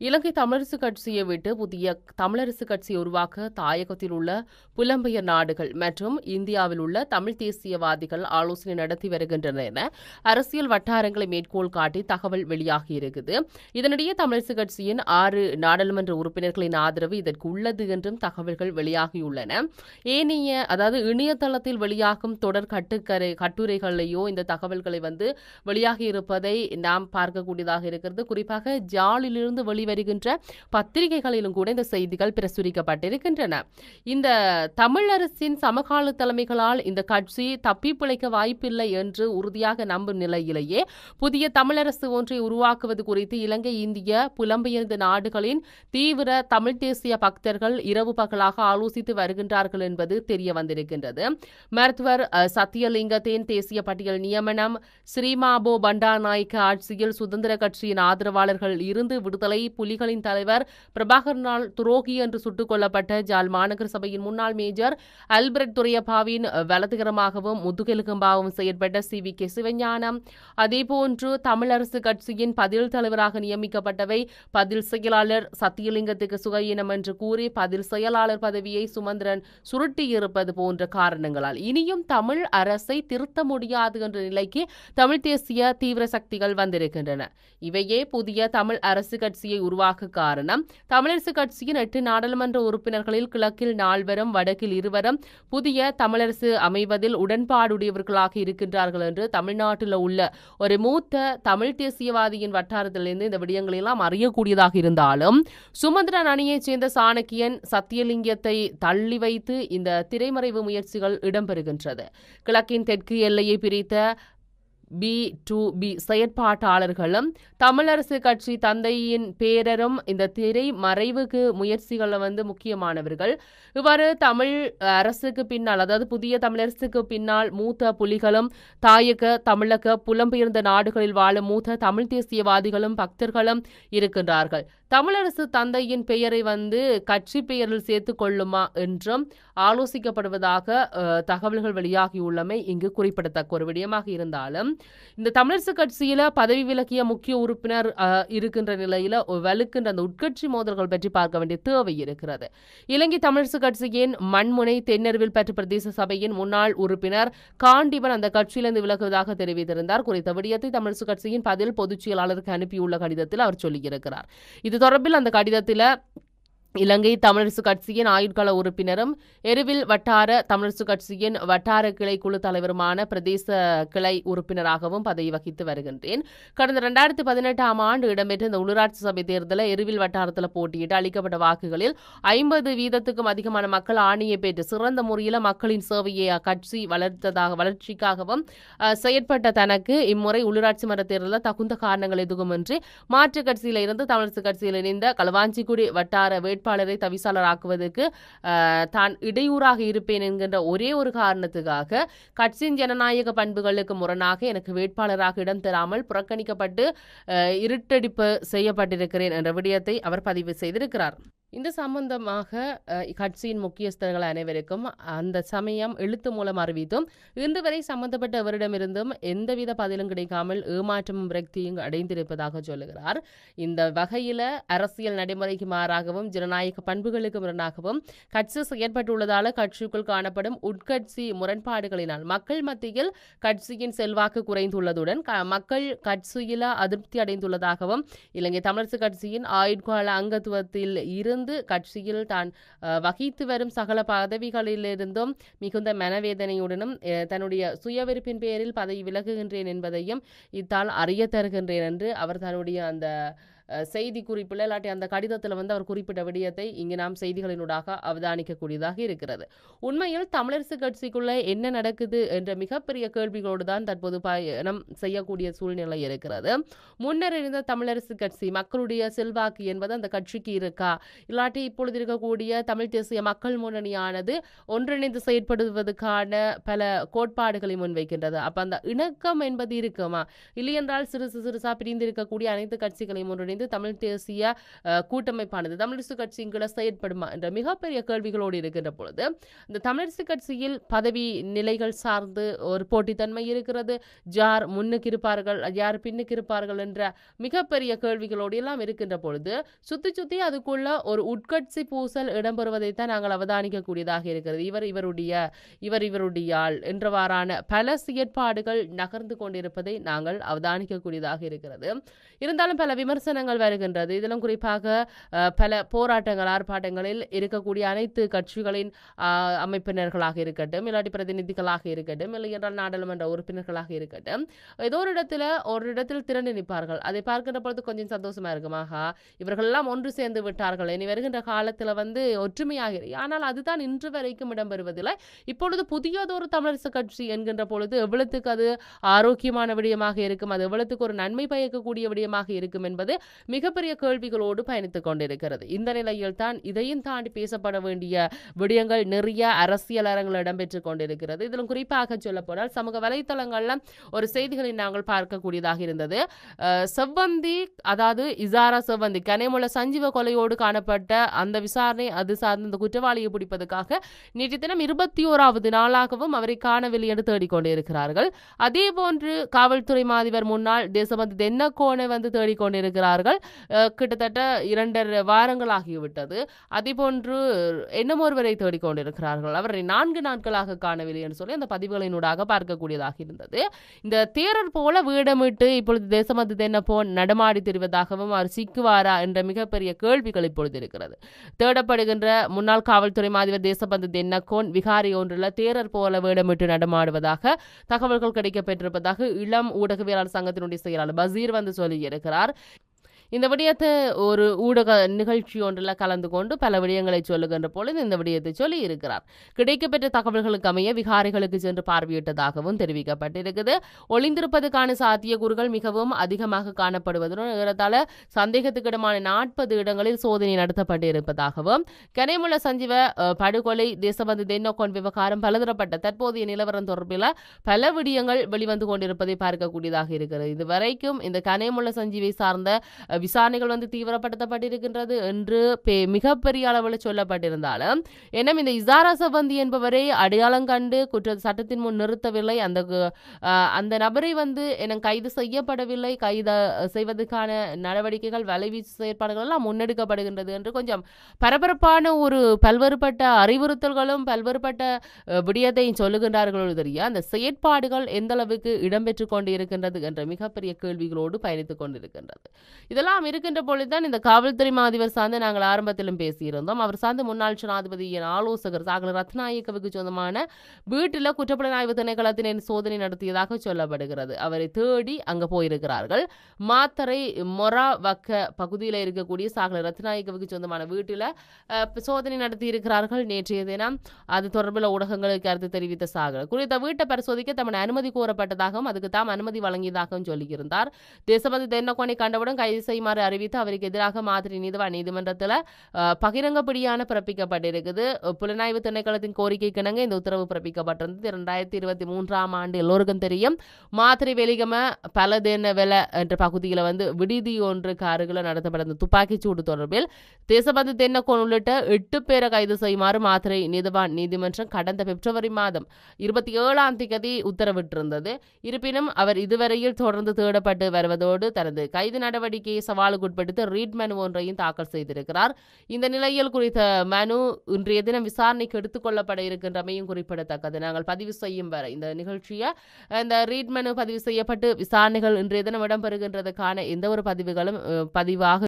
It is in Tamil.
இலங்கை தமிழரசு கட்சியை விட்டு புதிய தமிழரசு கட்சியை உருவாக்க தாயகத்தில் உள்ள புலம்பெயர் நாடுகள் மற்றும் இந்தியாவில் உள்ள தமிழ் தேசியவாதிகள் ஆலோசனை நடத்தி வருகின்றனர் என அரசியல் வட்டாரங்களை மேற்கோள் காட்டி தகவல் வெளியாகியிருக்குது இதனிடையே தமிழரசு கட்சியின் ஆறு நாடாளுமன்ற உறுப்பினர்களின் ஆதரவு இதற்கு உள்ளது என்றும் தகவல்கள் வெளியாகியுள்ளன. ஏனைய அதாவது இணையதளத்தில் வெளியாகும் தொடர் கட்டுக்கரை கட்டுரைகளையோ இந்த தகவல்களை வந்து வெளியாகி இருப்பதை நாம் பார்க்கக்கூடியதாக இருக்கிறது. குறிப்பாக ஜாலிலிருந்து வெளிவருகின்ற பத்திரிகைகளிலும் கூட இந்த செய்திகள் பிரசுரிக்கப்பட்டிருக்கின்றன. இந்த தமிழரசின் சமகால தலைமைகளால் இந்த கட்சி தப்பி பிழைக்க வாய்ப்பில்லை என்று உறுதியாக நம்பும் நிலையிலேயே புதிய தமிழரசு ஒன்றை உருவாக்குவது குறித்து இலங்கை இந்திய புலம்பெயர்ந்த நாடுகளின் தீவிர தமிழ் தேசிய பக்தர்கள் இரவு பகலாக ஆலோசித்து வருகின்றார்கள் என்பது தெரிய வந்திருக்கின்றது மருத்துவர் சத்தியலிங்கத்தின் தேசிய பட்டியல் நியமனம் ஸ்ரீமாபோ பண்டாநாயக்க ஆட்சியில் சுதந்திர கட்சியின் ஆதரவாளர்கள் இருந்து விடுதலை புலிகளின் தலைவர் பிரபாகர்னால் துரோகி என்று சுட்டுக் கொல்லப்பட்ட ஜாழ் மாநகர சபையின் முன்னாள் மேஜர் அல்பிரட் துரையப்பாவின் வலதுகரமாகவும் முதுகெலுகம்பாவும் செயற்பட்ட சி. வி. கே. சிவஞானம். அதேபோன்று தமிழரசு கட்சியின் பதில் தலைவராக நியமிக்கப்பட்டவை பதில் செயலாளர் சத்தியலிங்கத்துக்கு சுகையினம் என்று கூறி பதில் செயலாளர் பதவியை சுமந்திரன் சுருட்டியிருப்பது போன்ற காரணங்களால். இனியும் தமிழ் அரசை திருத்த முடியாது என்ற நிலைக்கு தமிழ் தேசிய தீவிர சக்திகள் வந்திருக்கின்றன. இவையே புதிய தமிழ் அரசு கட்சியை உருவாக காரணம். தமிழரசு கட்சியின் எட்டு நாடாளுமன்ற உறுப்பினர்களில் கிழக்கில் நால்வரும் வடக்கில் இருவரும் புதிய தமிழரசு அமைவதில் உடன்பாடுடையவர்களாக இருக்கின்றார்கள் என்று தமிழ்நாட்டில் உள்ள ஒரு மூத்த தமிழ் தேசியவாதியின் வட்டாரத்திலிருந்து இந்த விடயங்களெல்லாம் அறியக்கூடியதாக இருந்தாலும் சுமந்திரன் அணியைச் சேர்ந்த சாணக்கியன் சத்தியலிங்கத்தை தள்ளி வைத்து இந்த திரைமறைவு முயற்சிகள் இடம்பெறுகின்றது. கிழக்கின் தெற்கு எல்லையை பிரித்த பி டு பி செயற்பாட்டாளர்களும் தமிழரசு கட்சி தந்தையின் பேரரும் இந்த திரை மறைவுக்கு முயற்சிகளில் வந்து முக்கியமானவர்கள். இவ்வாறு தமிழ் அரசுக்கு பின்னால் அதாவது புதிய தமிழரசுக்கு பின்னால் மூத்த புலிகளும் தாயக தமிழக புலம்பெயர்ந்த நாடுகளில் வாழும் மூத்த தமிழ் தேசியவாதிகளும் பக்தர்களும் இருக்கின்றார்கள். தமிழரசு தந்தையின் பெயரை வந்து கட்சி பெயரில் சேர்த்து கொள்ளுமா என்றும் ஆலோசிக்கப்படுவதாக தகவல்கள் வெளியாகியுள்ளமை இங்கு குறிப்பிடத்தக்க ஒரு விடயமாக இருந்தாலும் இந்த தமிழரசு கட்சியில் பதவி விலக்கிய முக்கிய உறுப்பினர் இருக்கின்ற நிலையில் வலுக்கின்ற அந்த உட்கட்சி மோதல்கள் பற்றி பார்க்க வேண்டிய தேவை இருக்கிறது. இலங்கை தமிழரசு கட்சியின் மண்முனை தென்னருவில் பெற்ற பிரதேச சபையின் முன்னாள் உறுப்பினர் காண்டிபன் அந்த கட்சியிலிருந்து விலகுவதாக தெரிவித்திருந்தார். குறித்த விடயத்தை தமிழரசு கட்சியின் பதில் பொதுச் செயலாளருக்கு அனுப்பியுள்ள கடிதத்தில் அவர் சொல்லியிருக்கிறார். இது தொடர்பில் அந்த கடிதத்தில் இலங்கை தமிழரசு கட்சியின் ஆயுட்கால உறுப்பினரும் எருவில் வட்டார தமிழரசு கட்சியின் வட்டார கிளை குழு தலைவருமான பிரதேச கிளை உறுப்பினராகவும் பதவி வகித்து வருகின்றேன். கடந்த ரெண்டாயிரத்தி பதினெட்டாம் ஆண்டு இடம்பெற்ற இந்த உள்ளூராட்சி சபை தேர்தலில் எருவில் வட்டாரத்தில் போட்டியிட்டு அளிக்கப்பட்ட வாக்குகளில் ஐம்பது வீதத்துக்கும் அதிகமான மக்கள் ஆணையை பெற்று சிறந்த முறையில் மக்களின் சேவையை அக்கட்சி வளர்த்ததாக வளர்ச்சிக்காகவும் செயற்பட்ட தனக்கு இம்முறை உள்ளூராட்சி மன்ற தேர்தலில் தகுந்த காரணங்கள் எதுவுமின்றி மாற்றுக் கட்சியில் இருந்து தமிழரசு கட்சியில் இணைந்த களவாஞ்சிக்குடி வட்டார வேட்பாளரை தவிசாளராக்குவதற்கு தான் இடையூறாக இருப்பேன் என்கின்ற ஒரே ஒரு காரணத்துக்காக கட்சியின் ஜனநாயக பண்புகளுக்கு முரணாக எனக்கு வேட்பாளராக இடம் தராமல் புறக்கணிக்கப்பட்டு இருட்டடிப்பு செய்யப்பட்டிருக்கிறேன் என்ற விடயத்தை அவர் பதிவு செய்திருக்கிறார். இந்த சம்பந்தமாக கட்சியின் முக்கியஸ்தர்கள் அனைவருக்கும் அந்த சமயம் எழுத்து மூலம் அறிவித்தும் இன்று வரை சம்பந்தப்பட்டவரிடமிருந்தும் எந்தவித பதிலும் கிடைக்காமல் ஏமாற்றமும் விரக்தியும் அடைந்திருப்பதாக சொல்லுகிறார். இந்த வகையில் அரசியல் நடைமுறைக்கு மாறாகவும் ஜனநாயக பண்புகளுக்கு முரணாகவும் கட்சி செயற்பட்டுள்ளதால் கட்சிக்குள் காணப்படும் உட்கட்சி முரண்பாடுகளினால் மக்கள் மத்தியில் கட்சியின் செல்வாக்கு குறைந்துள்ளதுடன் க- மக்கள் கட்சியில் அதிருப்தி அடைந்துள்ளதாகவும் இலங்கை தமிழரசு கட்சியின் ஆயுட்கால அங்கத்துவத்தில் இருந்து கட்சியில் தான் வகித்து வரும் சகல பதவிகளிலிருந்தும் மிகுந்த மனவேதனையுடனும் அஹ், தன்னுடைய சுயவிருப்பின் பெயரில் பதவி விலகுகின்றேன் என்பதையும் இத்தால் அறிய தருகின்றேன் என்று அவர் தன்னுடைய அந்த செய்தி குறிப்பில் இல்லாட்டி அந்த கடிதத்தில் வந்து அவர் குறிப்பிட்ட விடயத்தை இங்கு நாம் செய்திகளினூடாக அவதானிக்கக்கூடியதாக இருக்கிறது. உண்மையில் தமிழரசு கட்சிக்குள்ளே என்ன நடக்குது என்ற மிகப்பெரிய கேள்விகளோடு தான் தற்போது பயணம் செய்யக்கூடிய சூழ்நிலை இருக்கிறது. முன்னர் இருந்த தமிழரசு கட்சி மக்களுடைய செல்வாக்கு என்பது அந்த கட்சிக்கு இருக்கா? இல்லாட்டி இப்பொழுது இருக்கக்கூடிய தமிழ் தேசிய மக்கள் முன்னணியானது ஒன்றிணைந்து செயற்படுவதற்கான பல கோட்பாடுகளை முன்வைக்கின்றது. அப்போ அந்த இணக்கம் என்பது இருக்குமா? இல்லையென்றால் சிறுசு சிறுசாக பிரிந்து இருக்கக்கூடிய அனைத்து கட்சிகளையும் ஒன்றிணைந்து ஒன்றிணைந்து தமிழ் தேசிய கூட்டமைப்பானது தமிழரசு கட்சியின் செயற்படுமா என்ற மிகப்பெரிய கேள்விகளோடு இருக்கின்ற பொழுது இந்த தமிழரசு கட்சியில் பதவி நிலைகள் சார்ந்து ஒரு போட்டித்தன்மை இருக்கிறது. யார் முன்னுக்கு இருப்பார்கள் யார் பின்னுக்கு இருப்பார்கள் என்ற மிகப்பெரிய கேள்விகளோடு எல்லாம் இருக்கின்ற பொழுது சுத்தி சுத்தி அதுக்குள்ள ஒரு உட்கட்சி பூசல் இடம்பெறுவதைத்தான் நாங்கள் அவதானிக்கக்கூடியதாக இருக்கிறது. இவர் இவருடைய இவர் இவருடைய ஆள் என்றவாறான பல செயற்பாடுகள் நகர்ந்து கொண்டிருப்பதை நாங்கள் அவதானிக்கக்கூடியதாக இருக்கிறது. இருந்தாலும் பல விமர்சனங்கள் வருகின்றது. இதிலும் குறிப்பாக பல போராட்டங்கள் ஆர்ப்பாட்டங்களில் இருக்கக்கூடிய அனைத்து கட்சிகளின் அமைப்பினர்களாக இருக்கட்டும் இல்லாட்டி பிரதிநிதிகளாக இருக்கட்டும் இல்லை என்றால் நாடாளுமன்ற உறுப்பினர்களாக இருக்கட்டும் ஏதோ ஒரு இடத்துல ஒரு இடத்தில் திரண்டு நிற்பார்கள். அதை பார்க்கின்ற பொழுது கொஞ்சம் சந்தோஷமா இருக்குமாகா இவர்கள் எல்லாம் ஒன்று சேர்ந்து விட்டார்கள். இனி வருகின்ற காலத்தில் வந்து ஒற்றுமையாக ஆனால் அதுதான் இன்று வரைக்கும் இடம்பெறுவதில்லை. இப்பொழுது புதியதொரு தமிழரசு கட்சி என்கின்ற பொழுது எவ்வளவுக்கு அது ஆரோக்கியமான விடயமாக இருக்கும் அது எவ்வளவுக்கு ஒரு நன்மை பயக்கக்கூடிய விடயமாக இருக்கும் என்பது மிகப்பெரிய கேள்விகளோடு பயணித்துக் கொண்டிருக்கிறது. இந்த நிலையில் தான் இதையும் தாண்டி பேசப்பட வேண்டிய விடயங்கள் நிறைய அரசியல் அரங்கில் இடம்பெற்றுக் கொண்டிருக்கிறது. இதிலும் குறிப்பாக சொல்லப்போனால் சமூக வலைத்தளங்கள்ல ஒரு செய்திகளை நாங்கள் பார்க்கக்கூடியதாக இருந்தது. செவ்வந்தி அதாவது இசாரா செவ்வந்தி கனேமுல சஞ்சீவ கொலையோடு காணப்பட்ட அந்த விசாரணை அது சார்ந்த அந்த குற்றவாளியை பிடிப்பதற்காக நேற்று தினம் இருபத்தி ஓராவது நாளாகவும் அவரை காணவில்லை என்று தேடிக்கொண்டிருக்கிறார்கள். அதே போன்று காவல்துறை மாதிபர் முன்னாள் தேசபந்து தென்னக்கோனை வந்து தேடிக்கொண்டிருக்கிறார்கள். அஹ், கிட்டத்தட்ட இரண்டரை வாரங்கள் ஆகிவிட்டது அதேபோன்று இன்னும் ஒருவரை தேடிக்கொண்டிருக்கிறார்கள். அவரை நான்கு நாட்களாக காணவில்லை என்று சொல்லி அந்த பதிவுகளினூடாக பார்க்கக்கூடியதாக இருந்தது. இந்த தேரர் போல வீடமிட்டு இப்பொழுது தேசமது தென்ன போ நடமாடி தெரிவதாகவும் அவர் சிக்குவாரா என்ற மிகப்பெரிய கேள்விகள் இப்பொழுது இருக்கிறது. தேடப்படுகின்ற முன்னாள் காவல்துறை மாதிபர் தேசபந்து தென்னக்கோன் விகாரி ஒன்றில் தேரர் போல வேடமிட்டு நடமாடுவதாக தகவல்கள் கிடைக்கப்பெற்றிருப்பதாக இளம் ஊடகவியலாளர் சங்கத்தினுடைய செயலாளர் பசீர் வந்து சொல்லியிருக்கிறார். இந்த விடயத்தை ஒரு ஊடக நிகழ்ச்சி ஒன்றில் கலந்து கொண்டு பல விடயங்களை சொல்லுகின்ற பொழுது இந்த விடயத்தை சொல்லி இருக்கிறார். கிடைக்கப்பெற்ற தகவல்களுக்கு அமைய விகாரிகளுக்கு சென்று பார்வையிட்டதாகவும் தெரிவிக்கப்பட்டிருக்குது. ஒளிந்திருப்பதற்கான சாத்தியக்கூறுகள் மிகவும் அதிகமாக காணப்படுவதுடன் ஏறத்தாழ சந்தேகத்துக்கிடமான நாற்பது இடங்களில் சோதனை நடத்தப்பட்டிருப்பதாகவும் கனைமுள்ள சஞ்சீவ படுகொலை தேசபந்து தென்னோக்கோன் விவகாரம் பலதரப்பட்ட தற்போதைய நிலவரம் தொடர்பில் பல விடயங்கள் வெளிவந்து கொண்டிருப்பதை பார்க்கக்கூடியதாக இருக்கிறது. இதுவரைக்கும் இந்த கனைமுள்ள சஞ்சீவை சார்ந்த விசாரணைகள் வந்து தீவிரப்படுத்தப்பட்டிருக்கின்றது என்று பெ- மிகப்பெரிய அளவில் சொல்லப்பட்டிருந்தாலும் எனும் இந்த இசாரா சபந்தி என்பவரை அடையாளம் கண்டு குற்ற சட்டத்தின் முன் நிறுத்தவில்லை. அந்த கு- அந்த நபரை வந்து என கைது செய்யப்படவில்லை. கைது செய்வதற்கான நடவடிக்கைகள் வலைவீச்சு செயற்பாடுகள் எல்லாம் முன்னெடுக்கப்படுகின்றது என்று கொஞ்சம் பரபரப்பான ஒரு பல்வேறுபட்ட அறிவுறுத்தல்களும் பல்வேறுபட்ட விடயத்தையும் சொல்லுகின்றார்களோ தெரிய அந்த செயற்பாடுகள் எந்த அளவுக்கு இடம்பெற்று கொண்டு இருக்கின்றது என்ற மிகப்பெரிய கேள்விகளோடு பயணித்துக் கொண்டிருக்கின்றது. இதெல்லாம் இருக்கின்ற பொழுதுதான் இந்த காவல்துறை மாதிபர் சார்ந்து நாங்கள் ஆரம்பத்திலும் பேசியிருந்தோம். அவர் சார்ந்து முன்னாள் ஜனாதிபதியின் ஆலோசகர் சாகல ரத்நாயக்கவுக்கு சொந்தமான வீட்டில் குற்றப்புலனாய்வு திணைக்களத்தினர் சோதனை நடத்தியதாக சொல்லப்படுகிறது. அவரை தேடி அங்கே போயிருக்கிறார்கள். மாத்தரை மொரா வக்க பகுதியில் இருக்கக்கூடிய சாகல ரத்நாயக்கவுக்கு சொந்தமான வீட்டில் சோதனை நடத்தி இருக்கிறார்கள் நேற்றைய தினம் அது தொடர்பில் ஊடகங்களுக்கு கருத்து தெரிவித்த சாகர். குறித்த வீட்டை பரிசோதிக்க தமது அனுமதி கோரப்பட்டதாகவும் அதுக்கு தாம் அனுமதி வழங்கியதாகவும் சொல்லியிருந்தார். தேசபதி தென்னக்கோனை கண்டவுடன் கைது செய்யுமாறு அறிவித்து அவருக்கு எதிராக மாதிரி நீதிவான் நீதிமன்றத்தில் பகிரங்கப்படியான பிறப்பிக்கப்பட்டிருக்குது. புலனாய்வு திணைக்களத்தின் கோரிக்கை கிணங்க இந்த உத்தரவு பிறப்பிக்கப்பட்டிருந்தது. இரண்டாயிரத்தி இருபத்தி மூன்றாம் ஆண்டு எல்லோருக்கும் தெரியும். மாத்திரை வெளிகம பலதேன வெலை என்ற பகுதியில் வந்து விடுதி ஒன்று காருகளில் நடத்தப்பட்ட துப்பாக்கிச் சூடு தொடர்பில் தேசபந்து தென்னக்கோன் உள்ளிட்ட எட்டு பேரை கைது செய்யுமாறு மாத்திரை நீதிவான் நீதிமன்றம் கடந்த பிப்ரவரி மாதம் இருபத்தி ஏழாம் தேதி உத்தரவிட்டிருந்தது. இருப்பினும் அவர் இதுவரையில் தொடர்ந்து தேடப்பட்டு வருவதோடு தனது கைது நடவடிக்கையை சவாலுக்குட்படுத்தி ரீட் மனு ஒன்றையும் தாக்கல் செய்திருக்கிறார். இந்த நிலையில் குறித்த மனு இன்றைய தினம் விசாரணைக்கு எடுத்துக்கொள்ளப்பட இருக்கின்றமையும் குறிப்பிடத்தக்கது. நாங்கள் பதிவு செய்யும் வரை இந்த நிகழ்ச்சியை இந்த ரீட் மனு பதிவு செய்யப்பட்டு விசாரணைகள் இன்றைய தினம் இடம்பெறுகின்றதுக்கான எந்த ஒரு பதிவுகளும் பதிவாக